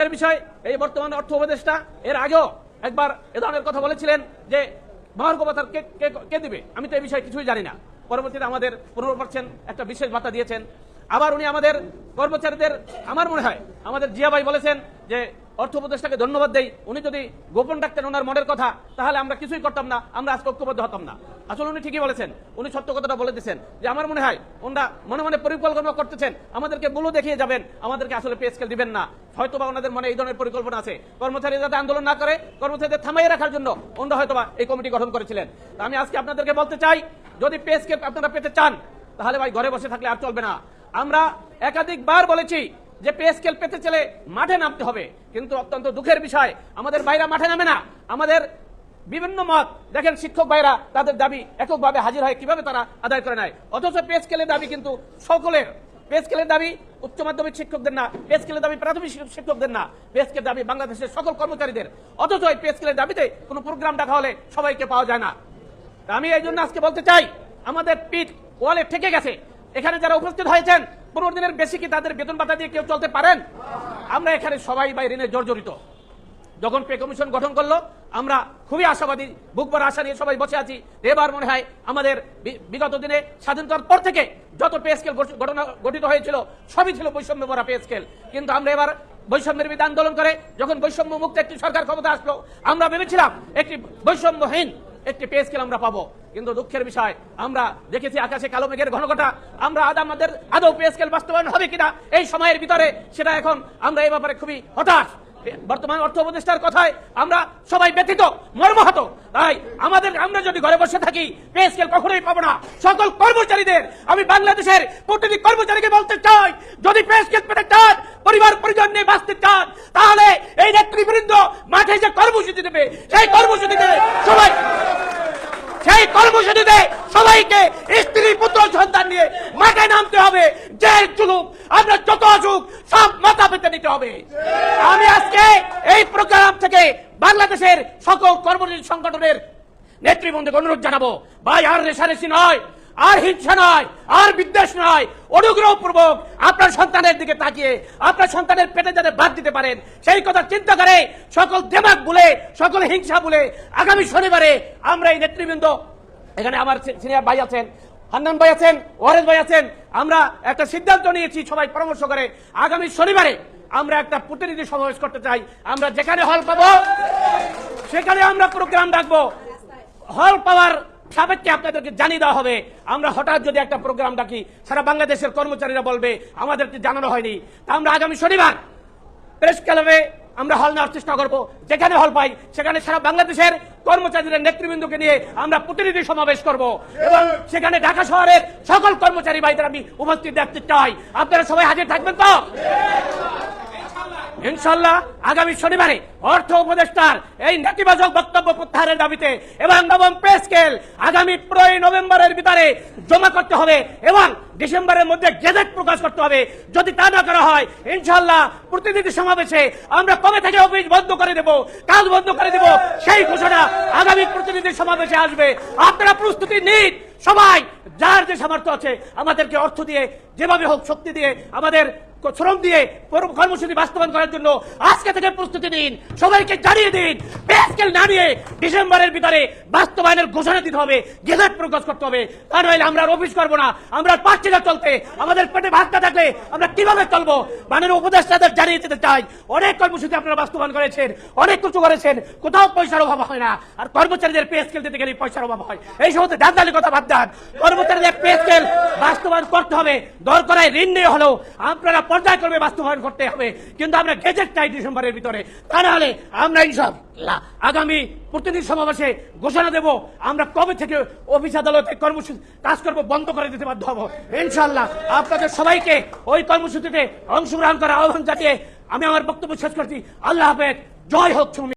এর বিষয়, এই বর্তমান অর্থ উপদেষ্টা, এর আগেও একবার এ ধরনের কথা বলেছিলেন যে মহার্গবতার কে- কে দিবে? আমি তো এই বিষয়ে কিছুই জানি না। পরবর্তীতে আমাদের পনেরো পার্সেন্ট একটা বিশেষ ভাতা দিয়েছেন। আবার উনি আমাদের কর্মচারীদের, আমার মনে হয়, আমাদের জিয়াবাই বলেছেন যে অর্থ উপদেষ্টাকে ধন্যবাদ দেই। উনি যদি গোপন রাখতেন ওনার মনের কথা, তাহলে আমরা কিছুই করতাম না, আমরা আজকে ঐক্যবদ্ধ হতাম না। আসলে উনি ঠিকই বলেছেন, উনি সত্য কথাটা বলে দিয়েছেন যে আমার মনে হয় ওনারা মনে মনে পরিকল্পনা করতেছেন, আমাদেরকে বলো দেখিয়ে যাবেন, আমাদেরকে আসলে পে স্কেল দিবেন না। হয়তো বা ওনাদের মনে এই ধরনের পরিকল্পনা আছে। কর্মচারী যাতে আন্দোলন না করে, কর্মচারীদের থামাইয়ে রাখার জন্য ওনারা হয়তো বা এই কমিটি গঠন করেছিলেন। আমি আজকে আপনাদেরকে বলতে চাই, যদি পে স্কেল আপনারা পেতে চান, তাহলে ভাই ঘরে বসে থাকলে আর চলবে না। আমরা একাধিকবার বলেছি যে পে স্কেল পেতে চলে মাঠে নামতে হবে। কিন্তু অত্যন্ত দুঃখের বিষয়, আমাদের বাইরা মাঠে নামে না। আমাদের বিভিন্ন মত, দেখেন শিক্ষক ভাইরা, তাদের দাবি এককভাবে হাজির হয়, কীভাবে তারা আদায় করে নেয়? অথচ পে স্কেলের দাবি কিন্তু সকলের। পে স্কেলের দাবি উচ্চ মাধ্যমিক শিক্ষকদের না পে স্কেলের দাবি প্রাথমিক শিক্ষকদের না। পে স্কেলের দাবি বাংলাদেশের সকল কর্মচারীদের। অথচ এই পে স্কেলের দাবিতে কোনো প্রোগ্রাম ডাকা হলে সবাইকে পাওয়া যায় না। আমি এই জন্য আজকে বলতে চাই, আমাদের পিঠ ওয়ালে ঠেকে গেছে। এখানে যারা উপস্থিত হয়েছেন পনেরো দিনের বেশি কি তাদের বেতন ভাতা দিয়ে কেউ চলতে পারেন? আমরা এখানে সবাই বাই ঋণে জর্জরিত। যখন পে কমিশন গঠন করল, আমরা খুবই আশাবাদী, বুক বুকবার আশা নিয়ে সবাই বসে আছি। এবার মনে হয় আমাদের বি- বিগত দিনে স্বাধীনতার পর থেকে যত পে স্কেল ঘটনা গঠিত হয়েছিল, সবই ছিল বৈষম্য ভরা পে স্কেল। কিন্তু আমরা এবার বৈষম্যের বিরুদ্ধে আন্দোলন করে যখন বৈষম্য মুক্ত একটি সরকার ক্ষমতা আসলো, আমরা ভেবেছিলাম একটি বৈষম্যহীন একটি পে স্কেল আমরা পাবো। কিন্তু দুঃখের বিষয়, আমরা দেখেছি আকাশে কালো মেঘের ঘনঘটা। আমরা আজ আমাদের আদৌ পে স্কেল বাস্তবায়ন হবে কিনা? এই সময়ের ভিতরে সেটা এখন আমরা এই ব্যাপারে খুবই হতাশ। বর্তমান অর্থ উপদেষ্টার কথায় আমরা সবাই ব্যথিত, মর্মাহত। তাই আমাদের, আমরা যদি ঘরে বসে থাকি, পে স্কেল কখনোই পাবো না। সকল কর্মচারীদের, আমি বাংলাদেশের প্রতিটি কর্মচারীকে বলতে চাই, যদি পে স্কেল পেতে চান, পরিবার, পরিজন নিয়ে বাঁচতে চান, তাহলে এই নেতৃবৃন্দ মাঠে যে কর্মসূচি দেবে, সেই কর্মসূচিতে সবাই সেই কর্মসূচিতে সবাইকে স্ত্রী, পুত্র, সন্তান নিয়ে মাঠে নামতে হবে। যে চুলুক আমরা যত আসুক সব মাথা পেতে নিতে হবে। আমি আজকে এই প্রোগ্রাম থেকে বাংলাদেশের সকল কর্মসূচি সংগঠনের নেতৃবৃন্দকে অনুরোধ জানাব। ভাই, আর রেশারেশি নয় আর হিংসা নয়, আর বিদ্বেষ নয়, অনুগ্রহপূর্বক আপনার সন্তানের দিকে তাকিয়ে, আপনার সন্তানের পেটে যাতে বাদ দিতে পারেন, সেই কথা চিন্তা করে সকল দেমাগ বলে, সকল হিংসা বলে আগামী শনিবারে আমরা এই নেতৃবৃন্দ, এখানে আমার সিনিয়র ভাই আছেন, হান্নান ভাই আছেন ওয়ারেজ ভাই আছেন, আমরা একটা সিদ্ধান্ত নিয়েছি সবাই পরামর্শ করে, আগামী শনিবারে আমরা একটা প্রতিনিধি সমাবেশ করতে চাই, আমরা যেখানে হল পাবো, সেখানে আমরা প্রোগ্রাম ডাকবো। হল পাওয়ার সাপেক্ষে আপনাদেরকে জানিয়ে দেওয়া হবে, আমরা হঠাৎ যদি একটা প্রোগ্রাম ডাকি, সারা বাংলাদেশের কর্মচারীরা বলবে, আমাদেরকে জানানো হয়নি। তা আমরা আগামী শনিবার প্রেস ক্লাবে আমরা হল নেওয়ার চেষ্টা করব। যেখানে হল পাই, সেখানে সারা বাংলাদেশের কর্মচারীদের নেতৃবৃন্দকে নিয়ে আমরা প্রতিনিধি সমাবেশ করব এবং সেখানে ঢাকা শহরের সকল কর্মচারী ভাইদের আমি উপস্থিত দেখতে চাই। আপনারা সবাই হাজির থাকবেন তো? ইনশাল্লাহ আগামী শনিবারে অর্থ উপদেষ্টার এই নেতিবাচক বক্তব্য প্রত্যাহারের দাবিতে এবং নবম পে স্কেল আগামী পনেরোই নভেম্বরের ভিতরে জমা করতে হবে এবং ডিসেম্বরের মধ্যে গেজেট প্রকাশ করতে হবে। যদি তা না করা হয় ইনশাল্লাহ প্রতিনিধি সমাবেশে আমরা কবে থেকে অফিস বন্ধ করে দেব, কাজ বন্ধ করে দেব, সেই ঘোষণা আগামী প্রতিনিধি সমাবেশে আসবে। আপনারা প্রস্তুতি নিন। সবাই, যার যে সামর্থ্য আছে, আমাদেরকে অর্থ দিয়ে, যেভাবে হোক শক্তি দিয়ে আমাদের শ্রম দিয়ে কর্মসূচি বাস্তবায়ন করার জন্য আজকে থেকে প্রস্তুতি নিন। সবাইকে জানিয়ে দিন পেস্কেল না নিয়ে ডিসেম্বরের ভিতরে বাস্তবায়নের ঘোষণা দিতে হবে, গেজেট প্রকাশ করতে হবে। তা নইলে আমরা আর অফিস করব না, আমরা আর পারছি না চলতে। আমাদের পেটে ভাতটা থাকলে আমরা কীভাবে চলবো? মানের উপদেষ্টাদের জানিয়ে দিতে চাই, অনেক কর্মসূচি আপনারা বাস্তবায়ন করেছেন, অনেক কিছু করেছেন, কোথাও পয়সার অভাব হয় না। আর কর্মচারীদের পে স্কেল দিতে গেলে পয়সার অভাব হয়। এই সমস্ত দান্দালি কথা বাদ দেন। কর্মচারীদের পে স্কেল বাস্তবায়ন করতে হবে। দর করায় ঋণ নিয়ে হলেও, আপনারা পর্যায়ক্রমে বাস্তবায়ন করতে হবে। কিন্তু আমরা গেজেট চাই ডিসেম্বরের ভিতরে। তা না হলে আমরা এইসব আগামী প্রতিনিধি সমাবেশে ঘোষণা দেব, আমরা কবে থেকে অফিস আদালতে কর্মসূচি কাজ করব বন্ধ করে দিতে বাধ্য হব। ইনশাল্লাহ আপনাদের সবাইকে ওই কর্মসূচিতে অংশগ্রহণ করার আহ্বান জানিয়ে আমি আমার বক্তব্য শেষ করছি। আল্লাহ হাফেজ। জয় হোক